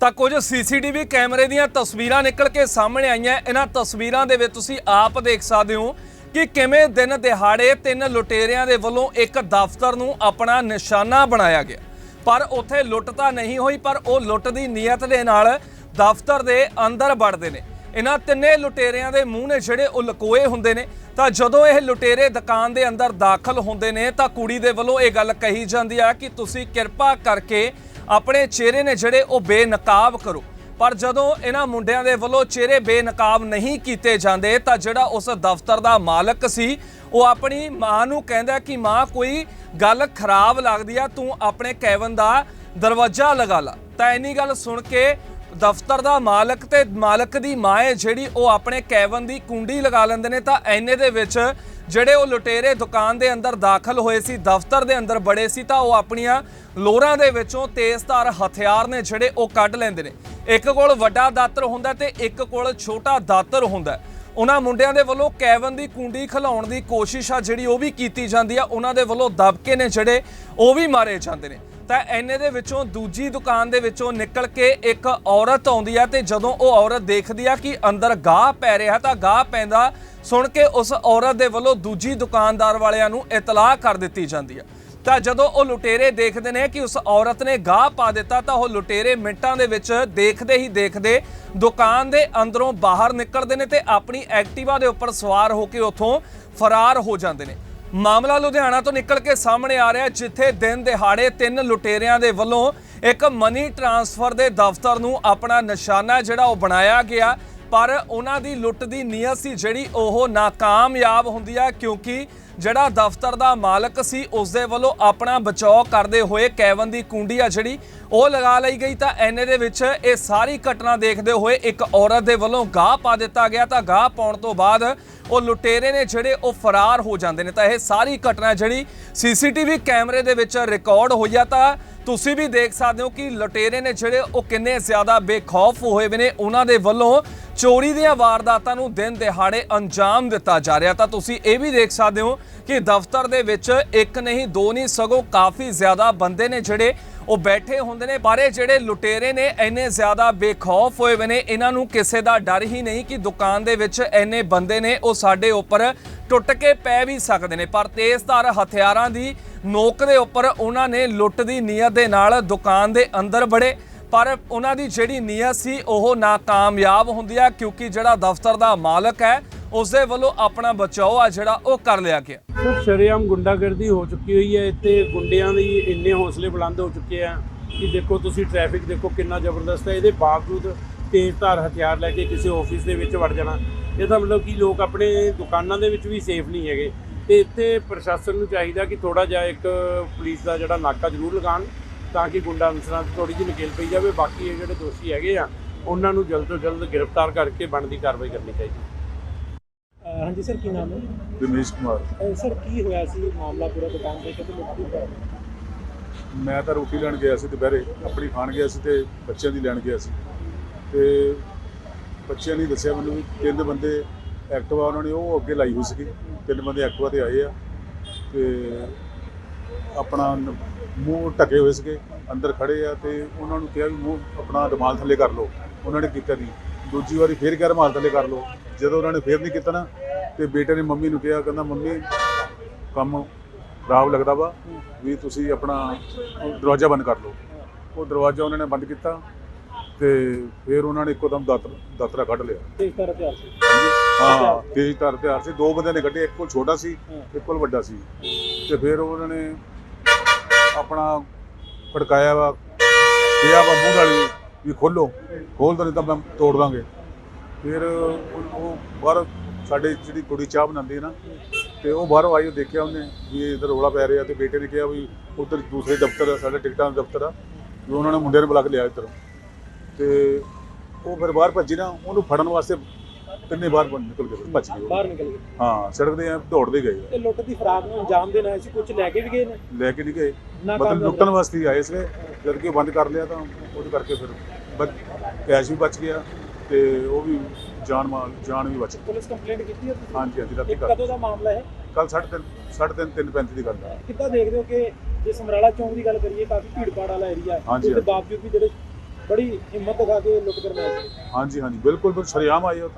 ਤਾਂ ਕੁਝ ਸੀਸੀਟੀਵੀ ਕੈਮਰੇ ਦੀਆਂ ਤਸਵੀਰਾਂ ਨਿਕਲ ਕੇ ਸਾਹਮਣੇ ਆਈਆਂ। ਇਹਨਾਂ ਤਸਵੀਰਾਂ ਦੇ ਵਿੱਚ ਤੁਸੀਂ ਆਪ ਦੇਖ ਸਕਦੇ ਹੋ ਕਿ ਕਿਵੇਂ ਦਿਨ ਦਿਹਾੜੇ ਤਿੰਨ ਲੁਟੇਰਿਆਂ ਦੇ ਵੱਲੋਂ ਇੱਕ ਦਫ਼ਤਰ ਨੂੰ ਆਪਣਾ ਨਿਸ਼ਾਨਾ ਬਣਾਇਆ ਗਿਆ। ਪਰ ਉੱਥੇ ਲੁੱਟ ਤਾਂ ਨਹੀਂ ਹੋਈ, ਪਰ ਉਹ ਲੁੱਟ ਦੀ ਨੀਅਤ ਦੇ ਨਾਲ ਦਫ਼ਤਰ ਦੇ ਅੰਦਰ ਵੜਦੇ ਨੇ। ਇਹਨਾਂ ਤਿੰਨੇ ਲੁਟੇਰਿਆਂ ਦੇ ਮੂੰਹ ਨੇ ਜਿਹੜੇ ਉਹ ਲਕੋਏ ਹੁੰਦੇ ਨੇ। ਤਾਂ ਜਦੋਂ ਇਹ ਲੁਟੇਰੇ ਦੁਕਾਨ ਦੇ ਅੰਦਰ ਦਾਖਲ ਹੁੰਦੇ ਨੇ ਤਾਂ ਕੁੜੀ ਦੇ ਵੱਲੋਂ ਇਹ ਗੱਲ ਕਹੀ ਜਾਂਦੀ ਆ ਕਿ ਤੁਸੀਂ ਕਿਰਪਾ ਕਰਕੇ ਆਪਣੇ ਚਿਹਰੇ ਨੇ ਜਿਹੜੇ ਉਹ ਬੇਨਕਾਬ ਕਰੋ। ਪਰ ਜਦੋਂ ਇਹਨਾਂ ਮੁੰਡਿਆਂ ਦੇ ਵੱਲੋਂ ਚਿਹਰੇ ਬੇਨਕਾਬ ਨਹੀਂ ਕੀਤੇ ਜਾਂਦੇ, ਤਾਂ ਜਿਹੜਾ ਉਸ ਦਫ਼ਤਰ ਦਾ ਮਾਲਕ ਸੀ, ਉਹ ਆਪਣੀ ਮਾਂ ਨੂੰ ਕਹਿੰਦਾ ਕਿ ਮਾਂ, ਕੋਈ ਗੱਲ ਖਰਾਬ ਲੱਗਦੀ ਆ, ਤੂੰ ਆਪਣੇ ਕੈਵਨ ਦਾ ਦਰਵਾਜ਼ਾ ਲਗਾ ਲਾ। ਤਾਂ ਇੰਨੀ ਗੱਲ ਸੁਣ ਕੇ ਦਫ਼ਤਰ ਦਾ ਮਾਲਕ ਤੇ ਮਾਲਕ ਦੀ ਮਾਂ ਹੈ ਜਿਹੜੀ ਉਹ ਆਪਣੇ ਕੈਵਨ ਦੀ ਕੁੰਡੀ ਲਗਾ ਲੈਂਦੇ ਨੇ ਤਾਂ ਐਨੇ ਦੇ ਵਿੱਚ ਜਿਹੜੇ ਉਹ ਲੁਟੇਰੇ ਦੁਕਾਨ ਦੇ ਅੰਦਰ ਦਾਖਲ ਹੋਏ ਸੀ, ਦਫ਼ਤਰ ਦੇ ਅੰਦਰ ਬੜੇ ਸੀ ਤਾਂ ਉਹ ਆਪਣੀਆਂ ਲੋਰਾਂ ਦੇ ਵਿੱਚੋਂ ਤੇਜ਼ਧਾਰ ਹਥਿਆਰ ਨੇ ਜਿਹੜੇ ਉਹ ਕੱਢ ਲੈਂਦੇ ਨੇ। ਇੱਕ ਕੋਲ ਵੱਡਾ ਦਾਤਰ ਹੁੰਦਾ ਤੇ ਇੱਕ ਕੋਲ ਛੋਟਾ ਦਾਤਰ ਹੁੰਦਾ। ਉਹਨਾਂ ਮੁੰਡਿਆਂ ਦੇ ਵੱਲੋਂ ਕੈਵਨ ਦੀ ਕੁੰਡੀ ਖਿਲਾਉਣ ਦੀ ਕੋਸ਼ਿਸ਼ ਆ ਜਿਹੜੀ ਉਹ ਵੀ ਕੀਤੀ ਜਾਂਦੀ ਆ, ਉਹਨਾਂ ਦੇ ਵੱਲੋਂ ਦਬਕੇ ਨੇ ਜਿਹੜੇ ਉਹ ਵੀ ਮਾਰੇ ਜਾਂਦੇ ਨੇ। ਤਾਂ ਐਨੇ ਦੇ ਵਿੱਚੋਂ ਦੂਜੀ ਦੁਕਾਨ ਦੇ ਵਿੱਚੋਂ ਨਿਕਲ ਕੇ ਇੱਕ ਔਰਤ ਆਉਂਦੀ ਆ ਤੇ ਜਦੋਂ ਉਹ ਔਰਤ ਦੇਖਦੀ ਆ ਕਿ ਅੰਦਰ ਗਾਹ ਪੈ ਰਿਹਾ ਤਾਂ ਗਾਹ ਪੈਂਦਾ ਸੁਣ ਕੇ ਉਸ ਔਰਤ ਦੇ ਵੱਲੋਂ ਦੂਜੀ ਦੁਕਾਨਦਾਰ ਵਾਲਿਆਂ ਨੂੰ ਇਤਲਾਹ ਕਰ ਦਿੱਤੀ ਜਾਂਦੀ ਆ। ਤਾਂ ਜਦੋਂ ਉਹ ਲੁਟੇਰੇ ਦੇਖਦੇ ਨੇ ਕਿ ਉਸ ਔਰਤ ਨੇ ਗਾਹ ਪਾ ਦਿੱਤਾ ਤਾਂ ਉਹ ਲੁਟੇਰੇ ਮਿੰਟਾਂ ਦੇ ਵਿੱਚ ਦੇਖਦੇ ਹੀ ਦੇਖਦੇ ਦੁਕਾਨ ਦੇ ਅੰਦਰੋਂ ਬਾਹਰ ਨਿਕਲਦੇ ਨੇ ਤੇ ਆਪਣੀ ਐਕਟਿਵਾ ਦੇ ਉੱਪਰ ਸਵਾਰ ਹੋ ਕੇ ਉੱਥੋਂ ਫਰਾਰ ਹੋ ਜਾਂਦੇ ਨੇ। ਮਾਮਲਾ ਲੁਧਿਆਣਾ ਤੋਂ ਨਿਕਲ ਕੇ ਸਾਹਮਣੇ ਆ ਰਿਹਾ ਜਿੱਥੇ ਦਿਨ ਦਿਹਾੜੇ ਤਿੰਨ ਲੁਟੇਰਿਆਂ ਦੇ ਵੱਲੋਂ ਇੱਕ ਮਨੀ ਟਰਾਂਸਫਰ ਦੇ ਦਫ਼ਤਰ ਨੂੰ ਆਪਣਾ ਨਿਸ਼ਾਨਾ ਜਿਹੜਾ ਉਹ ਬਣਾਇਆ ਗਿਆ। ਪਰ ਉਹਨਾਂ ਦੀ ਲੁੱਟ ਦੀ ਨੀਅਤ ਸੀ ਜਿਹੜੀ ਉਹ ਨਾਕਾਮਯਾਬ ਹੁੰਦੀ ਆ, ਕਿਉਂਕਿ ਜਿਹੜਾ ਦਫ਼ਤਰ ਦਾ ਮਾਲਕ ਸੀ ਉਸ ਦੇ ਵੱਲੋਂ ਆਪਣਾ ਬਚਾਅ ਕਰਦੇ ਹੋਏ ਕੈਵਨ ਦੀ ਕੁੰਡੀ ਆ ਜਿਹੜੀ, ਉਹ ਲਗਾ ਲਈ ਗਈ ਤਾਂ ਐਨੇ ਦੇ ਵਿੱਚ ਇਹ ਸਾਰੀ ਘਟਨਾ ਦੇਖਦੇ ਹੋਏ ਇੱਕ ਔਰਤ ਦੇ ਵੱਲੋਂ ਗਾਹ ਪਾ ਦਿੱਤਾ ਗਿਆ ਤਾਂ ਗਾਹ ਪਾਉਣ ਤੋਂ ਬਾਅਦ ਉਹ ਲੁਟੇਰੇ ਨੇ ਜਿਹੜੇ ਉਹ ਫਰਾਰ ਹੋ ਜਾਂਦੇ ਨੇ ਤਾਂ ਇਹ ਸਾਰੀ ਘਟਨਾ ਜਿਹੜੀ ਸੀਸੀਟੀਵੀ ਕੈਮਰੇ ਦੇ ਵਿੱਚ ਰਿਕਾਰਡ ਹੋਈ ਆ ਤਾਂ ਤੁਸੀਂ ਵੀ ਦੇਖ ਸਕਦੇ ਹੋ ਕਿ ਲੁਟੇਰੇ ਨੇ ਜਿਹੜੇ ਉਹ ਕਿੰਨੇ ਜ਼ਿਆਦਾ ਬੇਖੌਫ ਹੋਏ ਵੇ ਨੇ, ਉਹਨਾਂ ਦੇ ਵੱਲੋਂ ਚੋਰੀ ਦੀਆਂ ਵਾਰਦਾਤਾਂ ਨੂੰ ਦਿਨ ਦਿਹਾੜੇ ਅੰਜਾਮ ਦਿੱਤਾ ਜਾ ਰਿਹਾ ਤਾਂ ਤੁਸੀਂ ਇਹ ਵੀ ਦੇਖ ਸਕਦੇ ਹੋ ਕਿ ਦਫ਼ਤਰ ਦੇ ਵਿੱਚ ਇੱਕ ਨਹੀਂ, ਦੋ ਨਹੀਂ, ਸਗੋਂ ਕਾਫੀ ਜ਼ਿਆਦਾ ਬੰਦੇ ਨੇ ਜਿਹੜੇ ਉਹ ਬੈਠੇ ਹੁੰਦੇ ਨੇ, ਪਰ ਇਹ ਜਿਹੜੇ ਲੁਟੇਰੇ ਨੇ, ਇੰਨੇ ਜ਼ਿਆਦਾ ਬੇਖੌਫ ਹੋਏ ਵੇ ਨੇ, ਇਹਨਾਂ ਨੂੰ ਕਿਸੇ ਦਾ ਡਰ ਹੀ ਨਹੀਂ ਕਿ ਦੁਕਾਨ ਦੇ ਵਿੱਚ ਇੰਨੇ ਬੰਦੇ ਨੇ ਉਹ ਸਾਡੇ ਉੱਪਰ ਟੁੱਟ ਕੇ ਪੈ ਵੀ ਸਕਦੇ ਨੇ। ਪਰ ਤੇਜ਼ਧਾਰ ਹਥਿਆਰਾਂ ਦੀ ਨੋਕ ਦੇ ਉੱਪਰ ਉਹਨਾਂ ਨੇ ਲੁੱਟ ਦੀ ਨੀਅਤ ਦੇ ਨਾਲ ਦੁਕਾਨ ਦੇ ਅੰਦਰ ਬੜੇ ਪਰ ਉਹਨਾਂ ਦੀ ਜਿਹੜੀ ਨੀਅਤ ਸੀ, ਉਹ ਨਾਕਾਮਯਾਬ ਹੁੰਦੀ ਆ, ਕਿਉਂਕਿ ਜਿਹੜਾ ਦਫ਼ਤਰ ਦਾ ਮਾਲਕ ਹੈ ਉਸ ਦੇ ਵੱਲੋਂ ਆਪਣਾ ਬਚਾਓ ਆ ਜਿਹੜਾ ਉਹ ਕਰ ਲਿਆ ਗਿਆ। ਸਰ, ਸ਼ਰੇਆਮ ਗੁੰਡਾਗਰਦੀ ਹੋ ਚੁੱਕੀ ਹੋਈ ਹੈ, ਇੱਥੇ ਗੁੰਡਿਆਂ ਦੀ ਇੰਨੇ ਹੌਸਲੇ ਬੁਲੰਦ ਹੋ ਚੁੱਕੇ ਆ ਕਿ ਦੇਖੋ ਤੁਸੀਂ ਟ੍ਰੈਫਿਕ ਦੇਖੋ ਕਿੰਨਾ ਜ਼ਬਰਦਸਤ ਹੈ, ਇਹਦੇ ਬਾਵਜੂਦ ਤੇਜ਼ ਧਾਰ ਹਥਿਆਰ ਲੈ ਕੇ ਕਿਸੇ ਆਫਿਸ ਦੇ ਵਿੱਚ ਵੜ ਜਾਣਾ। ਇਹਦਾ ਮਤਲਬ ਕਿ ਲੋਕ ਆਪਣੇ ਦੁਕਾਨਾਂ ਦੇ ਵਿੱਚ ਵੀ ਸੇਫ ਨਹੀਂ ਹੈਗੇ। ਤੇ ਇੱਥੇ ਪ੍ਰਸ਼ਾਸਨ ਨੂੰ ਚਾਹੀਦਾ ਕਿ ਥੋੜਾ ਜਿਹਾ ਇੱਕ ਪੁਲਿਸ ਦਾ ਜਿਹੜਾ ਨਾਕਾ ਜ਼ਰੂਰ ਲਗਾਉਣ, ਤਾਂ ਕਿ ਗੁੰਡਾ ਅਨਸਰਾਂ ਤੇ ਥੋੜੀ ਜਿਹੀ ਨਕੇਲ ਪਈ ਜਾਵੇ। ਬਾਕੀ ਇਹ ਜਿਹੜੇ ਦੋਸ਼ੀ ਹੈਗੇ ਆ, ਉਹਨਾਂ ਨੂੰ ਜਲਦ ਤੋਂ ਜਲਦ ਗ੍ਰਿਫਤਾਰ ਕਰਕੇ ਬਣਦੀ ਕਾਰਵਾਈ ਕਰਨੀ ਚਾਹੀਦੀ। ਹਾਂਜੀ ਸਰ ਕੀ ਨਾਮ ਹੈ? ਦਿਨੇਸ਼ ਕੁਮਾਰ। ਅਹ ਸਰ ਕੀ ਹੋਇਆ ਸੀ? ਮਾਮਲਾ ਪੂਰਾ ਦੁਕਾਨ ਤੇ ਕਿਤੇ ਦੀ ਹੋਈ? ਮੈਂ ਤਾਂ ਰੋਟੀ ਲੈਣ ਗਿਆ ਸੀ ਦੁਪਹਿਰੇ ਆਪਣੀ ਖਾਣ ਗਿਆ ਸੀ ਤੇ ਬੱਚਿਆਂ ਦੀ ਲੈਣ ਗਿਆ ਸੀ। ਤੇ ਬੱਚਿਆਂ ਨੇ ਦੱਸਿਆ ਮੈਨੂੰ ਵੀ ਤਿੰਨ ਬੰਦੇ ਐਕਟਿਵਾ ਉਹਨਾਂ ਨੇ ਉਹ ਅੱਗੇ ਲਾਈ ਹੋਈ ਸੀਗੀ। ਤਿੰਨ ਬੰਦੇ ਐਕਟਿਵਾ ਤੇ ਆਏ ਆ। ਤੇ ਆਪਣਾ ਨ- ਮੂੰਹ ਢਕੇ ਹੋਏ ਸੀਗੇ ਅੰਦਰ ਖੜੇ ਆ ਤੇ ਉਹਨਾਂ ਨੂੰ ਕਿਹਾ ਵੀ ਮੂੰਹ ਆਪਣਾ ਰੁਮਾਲ ਥੱਲੇ ਕਰ ਲਓ। ਉਹਨਾਂ ਨੇ ਕੀਤਾ ਨਹੀਂ। ਦੂਜੀ ਵਾਰੀ ਫੇਰ ਕਿਹਾ ਰੁਮਾਲ ਥੱਲੇ ਕਰ ਲਓ। ਜਦੋਂ ਉਹਨਾਂ ਨੇ ਫੇਰ ਨਹੀਂ ਕੀਤਾ ਨਾ ਤੇ ਬੇਟੇ ਨੇ ਮੰਮੀ ਨੂੰ ਕਿਹਾ ਕਹਿੰਦਾ ਮੰਮੀ ਕੰਮ ਖਰਾਬ ਲੱਗਦਾ ਵਾ ਵੀ ਤੁਸੀਂ ਆਪਣਾ ਦਰਵਾਜ਼ਾ ਬੰਦ ਕਰ ਲਓ। ਉਹ ਦਰਵਾਜ਼ਾ ਉਹਨਾਂ ਨੇ ਬੰਦ ਕੀਤਾ ਤੇ ਫਿਰ ਉਹਨਾਂ ਨੇ ਇੱਕੋ ਦਮ ਦਾਤਰ ਦਾਤਰਾ ਕੱਢ ਲਿਆ। ਤੇਜ਼ ਧਾਰ ਹਥਿਆਰ ਸੀ। ਹਾਂ ਤੇਜ਼ ਧਾਰ ਹਥਿਆਰ ਸੀ। ਦੋ ਬੰਦੇ ਨੇ ਕੱਢੇ ਇੱਕ ਕੋਲ ਛੋਟਾ ਸੀ। ਇੱਕ ਕੋਲ ਵੱਡਾ ਸੀ। ਤੇ ਫਿਰ ਉਹਨਾਂ ਨੇ ਆਪਣਾ ਫੜਕਾਇਆ ਵਾ ਕਿਹਾ ਵਾ ਮੂੰਹ ਨਾਲ ਵੀ- ਖੋਲੋ ਖੋਲ ਦੋ ਨਹੀਂ ਤਾਂ ਮੈਂ ਤੋੜ ਦਾਂਗੇ। ਫਿਰ ਉਹ ਬਾਹਰ ਸਾਡੇ ਜਿਹੜੀ ਕੁੜੀ ਚਾਹ ਬਣਾਉਂਦੀ ਹੈ ਨਾ ਤੇ ਉਹ ਬਾਹਰੋਂ ਆਈ ਉਹ ਦੇਖਿਆ ਉਹਨੇ ਵੀ ਇਧਰ ਰੋਲਾ ਪੈ ਰਿਹਾ ਤੇ ਬੇਟੇ ਨੇ ਕਿਹਾ ਵੀ ਉਧਰ ਦੂਸਰੇ ਦਫ਼ਤਰ ਆ ਸਾਡੇ ਟਿਕਟਾਂ ਦਾ ਦਫ਼ਤਰ ਆ ਵੀ ਉਹਨਾਂ ਨੇ ਮੁੰਡੇ ਨੂੰ ਬੁਲਾ ਕੇ ਲਿਆ ਇੱਧਰ। ਤੇ ਉਹ ਫਿਰ ਬਾਹਰ ਭੱਜੀ ਨਾ ਉਹਨੂੰ ਫੜਨ ਵਾਸਤੇ ਤਿੰਨੇ ਬਾਹਰ ਨਿਕਲ ਗਏ ਭੱਜ ਗਏ। ਬਾਹਰ ਨਿਕਲ ਗਏ। ਹਾਂ ਸੜਕ ਦੇ ਐਂ ਦੌੜਦੇ ਗਏ ਤੇ ਲੁੱਟ ਦੀ ਫਰਾਗ ਨੂੰ ਅੰਜਾਮ ਦੇਣਾ ਸੀ ਕੁਝ ਲੈ ਕੇ ਵੀ ਗਏ ਨੇ? ਲੈ ਕੇ ਨਹੀਂ ਗਏ। ਮਤਲਬ ਲੁੱਟਣ ਵਾਸਤੇ ਆਏ ਸੀਗੇ। ਜਦ ਕਿ ਉਹ ਬੰਦ ਕਰ ਲਿਆ ਤਾਂ ਉਹਦੇ ਕਰਕੇ ਫਿਰ ਕੈਸ਼ ਵੀ ਬਚ ਗਿਆ। ਤੇ ਉਹ ਵੀ ਜਾਨ ਮਾਲ ਜਾਨ ਵੀ ਬਚ ਗਈ। ਪੁਲਿਸ ਕੰਪਲੇਂਟ ਕੀਤੀ ਹੈ ਤੁਸੀਂ? ਹਾਂਜੀ ਹਾਂਜੀ ਰਾਤੀ ਇਹ ਕਰ ਕਦੋਂ ਦਾ ਮਾਮਲਾ ਹੈ? ਕੱਲ 3:30 3:30 3:35 ਦੀ ਗੱਲ ਹੈ। ਕਿੱਦਾਂ ਦੇਖਦੇ ਹੋ ਕਿ ਜੇ ਸਮਰਾਲਾ ਚੌਂਕ ਦੀ ਗੱਲ ਕਰੀਏ ਕਾਫੀ ਭੀੜ ਭਾੜ ਵਾਲਾ ਏਰੀਆ ਹੈ। ਹਾਂਜੀ, ਉਹਦੇ ਹਾਂਜੀ। ਬਾਵਜੂਦ ਵੀ ਜਿਹੜੇ ਬੜੀ ਹਿੰਮਤ ਦਿਖਾ ਕੇ ਲੁੱਟ ਕਰਨ ਆਏ ਸੀ ਹਾਂਜੀ ਹਾਂਜੀ ਬਿਲਕੁਲ ਬਿਲਕੁਲ ਸ਼ਰੇਆਮ ਆਏ ਉਹ ਤਾਂ।